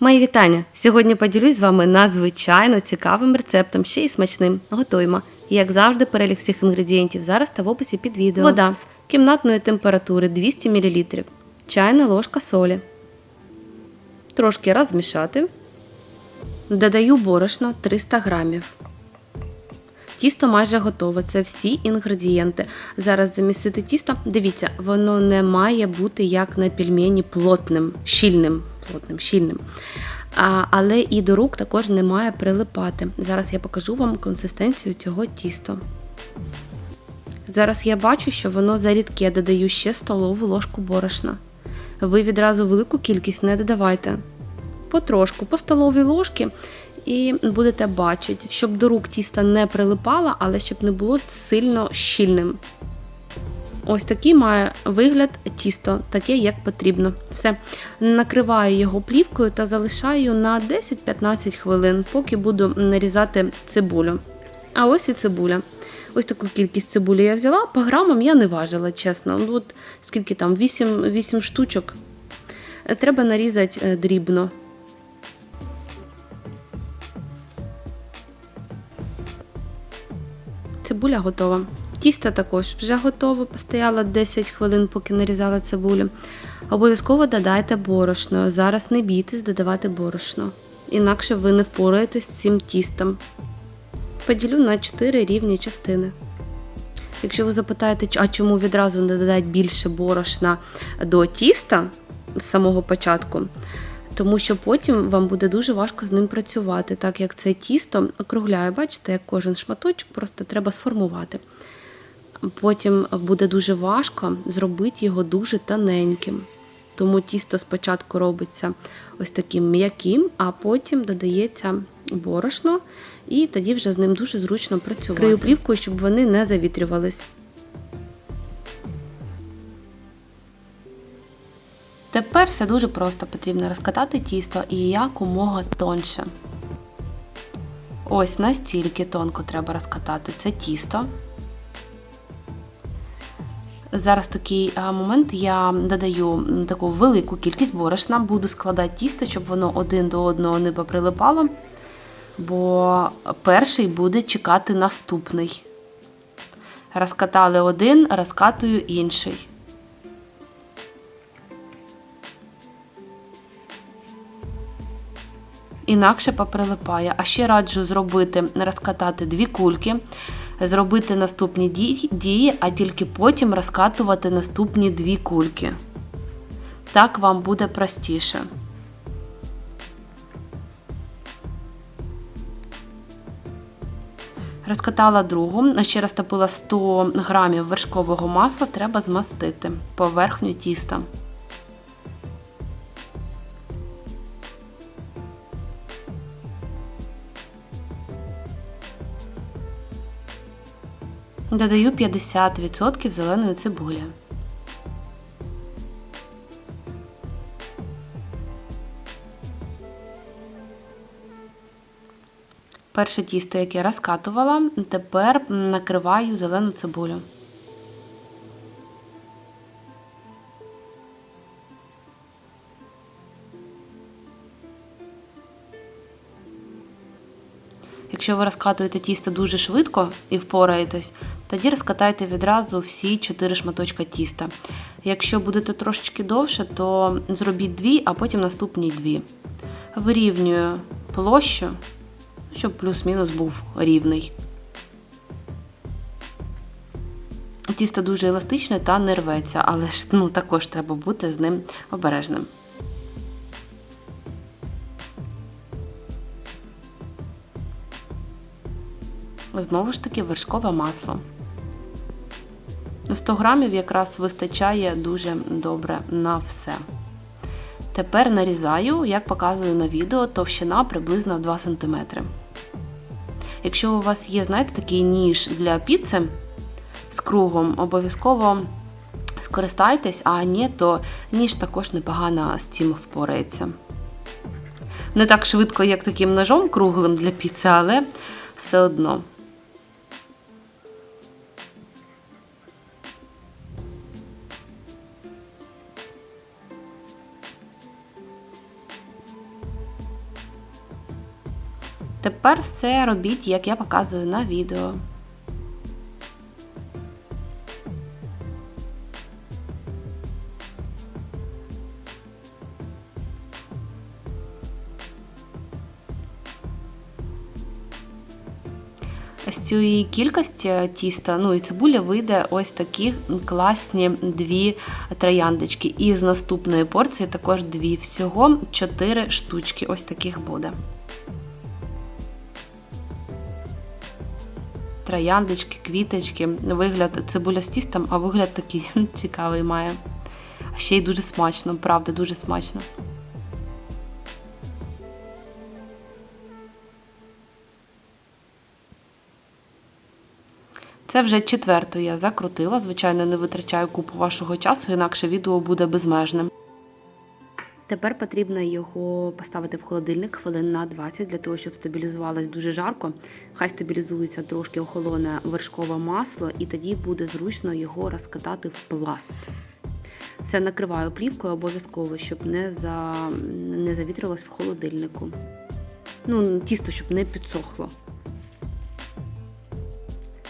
Мої вітання! Сьогодні поділюсь з вами надзвичайно цікавим рецептом, ще й смачним. Готуємо. І, Як завжди, перелік всіх інгредієнтів зараз та в описі під відео. Вода кімнатної температури 200 мл, чайна ложка солі. Трошки розмішати. Додаю борошно 300 грамів. Тісто майже готове. Це всі інгредієнти. Зараз замісити тісто. Дивіться, воно не має бути як на пельмені плотним, щільним. плотним, щільним. А, але і до рук також не має прилипати. Зараз я покажу вам консистенцію цього тіста. Зараз я бачу, що воно зарідке, додаю ще столову ложку борошна. Ви відразу велику кількість не додавайте. Потрошку, по столовій ложці, і будете бачити, щоб до рук тіста не прилипало, але щоб не було сильно щільним. Ось такий має вигляд тісто, таке, як потрібно. Все. Накриваю його плівкою та залишаю на 10-15 хвилин, поки буду нарізати цибулю. А ось і цибуля. Ось таку кількість цибулі я взяла, по грамам я не важила, чесно. Ну, от Скільки там, 8, 8 штучок. Треба нарізати дрібно. Цибуля готова. Тісто також вже готове, постояло 10 хвилин, поки нарізала цибулю. Обов'язково додайте борошно. Зараз не бійтесь додавати борошно. Інакше ви не впораєтесь з цим тістом. Поділю на 4 рівні частини. Якщо ви запитаєте, а чому відразу не додати більше борошна до тіста з самого початку, тому що потім вам буде дуже важко з ним працювати, так як це тісто округляє, бачите, як кожен шматочок, просто треба сформувати. Потім буде дуже важко зробити його дуже тоненьким. Тому тісто спочатку робиться ось таким м'яким, а потім додається борошно, і тоді вже з ним дуже зручно працювати. Крию плівкою, щоб вони не завітрювались. Тепер все дуже просто потрібно розкатати тісто і якомога тонше. Ось настільки тонко треба розкатати це тісто. Зараз такий момент я додаю таку велику кількість борошна, буду складати тісто, щоб воно один до одного не поприлипало, бо перший буде чекати наступний. Розкатали один, розкатую інший. Інакше поприлипає. А ще раджу зробити, розкатати дві кульки зробити наступні дії, а тільки потім розкатувати наступні дві кульки. Так вам буде простіше. Розкатала другу, ще розтопила 100 грамів вершкового масла, треба змастити поверхню тіста. Додаю 50% зеленої цибулі. Перше тісто, яке розкатувала, тепер накриваю зелену цибулю. Якщо ви розкатуєте тісто дуже швидко і впораєтесь, тоді розкатайте відразу всі 4 шматочка тіста. Якщо будете трошечки довше, то зробіть дві, а потім наступні дві. Вирівнюю площу, щоб плюс-мінус був рівний. Тісто дуже еластичне та не рветься, але ж ну, також треба бути з ним обережним. Знову ж таки вершкове масло. 100 грамів якраз вистачає дуже добре на все. Тепер нарізаю, як показую на відео, товщина приблизно 2 см. Якщо у вас є, знаєте, такий ніж для піци з кругом, обов'язково скористайтесь, а ні, то ніж також непогано з цим впорається. Не так швидко, як таким ножом круглим для піци, але все одно. Тепер все робіть, як я показую на відео. З цієї кількості тіста, ну і цибуля вийде ось такі класні дві трояндочки. І з наступної порції також дві. Всього чотири штучки. Ось таких буде. Трояндочки, квіточки. Вигляд цибуля з а вигляд такий цікавий має. А ще й дуже смачно, правда, дуже смачно. Це вже четверту я закрутила. Звичайно, не витрачаю купу вашого часу, інакше відео буде безмежним. Тепер потрібно його поставити в холодильник хвилин на 20 для того, щоб стабілізувалось дуже жарко. Хай стабілізується трошки охолоне вершкове масло, і тоді буде зручно його розкатати в пласт. Все накриваю плівкою обов'язково, щоб не, за... не завітрилось в холодильнику. Ну, тісто, щоб не підсохло.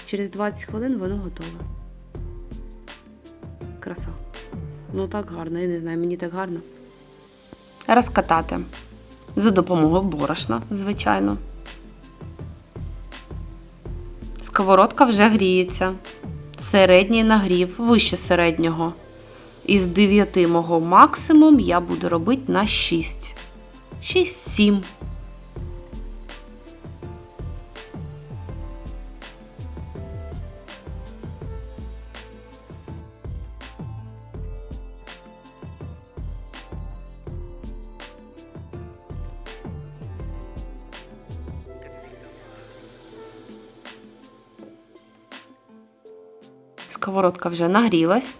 Через 20 хвилин воно готове. Краса. Ну так гарно, я не знаю, мені так гарно. Розкатати. За допомогою борошна, звичайно. Сковородка вже гріється. Середній нагрів, вище середнього. Із 9 мого максимум я буду робити на 6. 6-7. Сковородка вже нагрілась.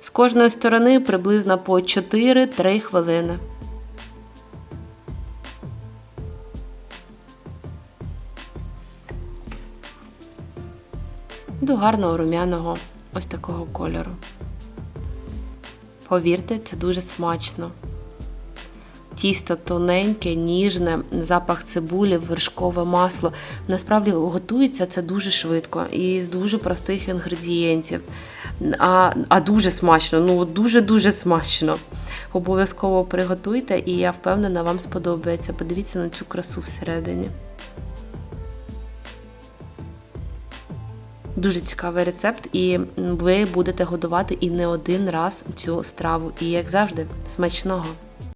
З кожної сторони приблизно по 4-3 хвилини. До гарного рум'яного ось такого кольору. Повірте, це дуже смачно. Тісто тоненьке, ніжне, запах цибулі, вершкове масло. Насправді готується це дуже швидко і з дуже простих інгредієнтів. А а дуже смачно, ну дуже-дуже смачно. Обов'язково приготуйте, і я впевнена, вам сподобається. Подивіться на цю красу всередині. Дуже цікавий рецепт, і ви будете готувати і не один раз цю страву. І як завжди, смачного!